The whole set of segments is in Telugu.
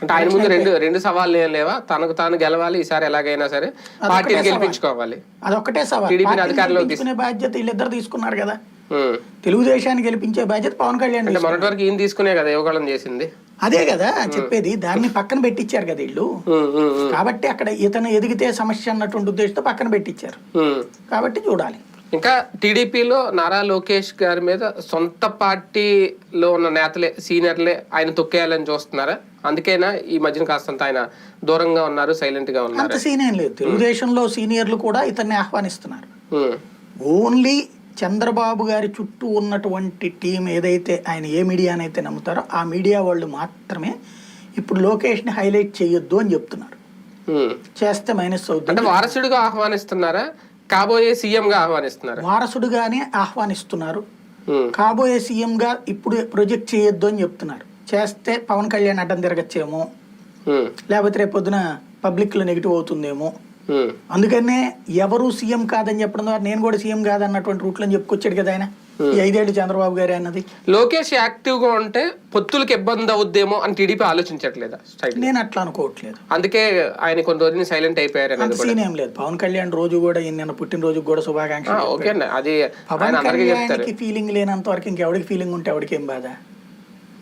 అంటే ఆయన ముందు రెండు రెండు సవాళ్ళు ఏం లేవా? తనకు తాను గెలవాలి ఈసారి ఎలాగైనా సరే పార్టీని గెలిపించుకోవాలి. అదొక్కటే సవాల్. గెలిపించుకునే బాధ్యత వీళ్ళిద్దరు తీసుకున్నారు కదా. తెలుగుదేశాన్ని గెలిపించే బాధ్యత పవన్ కళ్యాణ్ మొన్నటి వరకు ఈయన తీసుకునే కదా యువగళం చేసింది. అదే కదా చెప్పేది. దాన్ని పక్కన పెట్టించారు కదా ఉమ్, కాబట్టి అక్కడ ఇతను ఎదిగితే సమస్య అన్నటువంటి ఉద్దేశంతో పక్కన పెట్టించారు. కాబట్టి చూడాలి. ఇంకా టీడీపీలో నారా లోకేష్ గారి మీద సొంత పార్టీలో ఉన్న నేతలే సీనియర్లే ఆయన తొక్కేయాలని చూస్తున్నారా? అందుకేనా ఈ మధ్యన కాస్తంత ఆయన దూరంగా ఉన్నారు సైలెంట్గా ఉన్నారు? అంత సీన్ ఏం లేదు. తెలుగుదేశంలో సీనియర్లు కూడా ఇతన్ని ఆహ్వానిస్తున్నారు. ఓన్లీ చంద్రబాబు గారి చుట్టూ ఉన్నటువంటి టీం ఏదైతే ఆయన ఏ మీడియానైతే నమ్ముతారో ఆ మీడియా వాళ్ళు మాత్రమే ఇప్పుడు లోకేష్ని హైలైట్ చేయొద్దు అని చెప్తున్నారు. చేస్తే మైనస్ అవుతుంది అంటే వారసుడిగా ఆహ్వానిస్తున్నారా? కాబోయే సీఎం గా ఆహ్వానిస్తున్నారా. వారసుడుగానే ఆహ్వానిస్తున్నారు. కాబోయే సీఎంగా ఇప్పుడు ప్రొజెక్ట్ చేయొద్దు అని చెప్తున్నారు. చేస్తే పవన్ కళ్యాణ్ అడ్డం తిరగచ్చేమో. లేకపోతే రేపు పొద్దున పబ్లిక్లో నెగిటివ్ అవుతుందేమో. అందుకనే ఎవరు సీఎం కాదని చెప్పడం ద్వారా నేను కూడా సీఎం కాదన్నటువంటి రూట్లో చెప్పుకొచ్చాడు కదా ఆయన. ఈ ఐదేళ్ళు చంద్రబాబు గారి అన్నది. లోకేష్ యాక్టివ్గా ఉంటే పొత్తులకు ఇబ్బంది అవుద్దేమో అని టీడీపీ ఆలోచించట్లేదా నేను అట్లా అనుకోవట్లేదు. అందుకే ఆయన కొన్ని రోజులు సైలెంట్ అయిపోయారు సీన్ ఏం లేదు. పవన్ కళ్యాణ్ రోజు కూడా నిన్న పుట్టినరోజు కూడా శుభాకాంక్షలు ఓకే అండి. అది పవన్ కళ్యాణ్కి ఫీలింగ్ లేనంత వరకు ఇంకెవడికి ఫీలింగ్ ఉంటే ఎవరికి ఏం బాధ?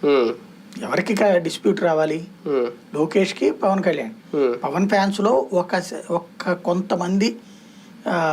ఉమ్, ఎవరికి డిస్ప్యూట్ రావాలి? ఉమ్, లోకేష్కి పవన్ కళ్యాణ్. పవన్ ఫ్యాన్స్లో ఒక ఒక కొంతమంది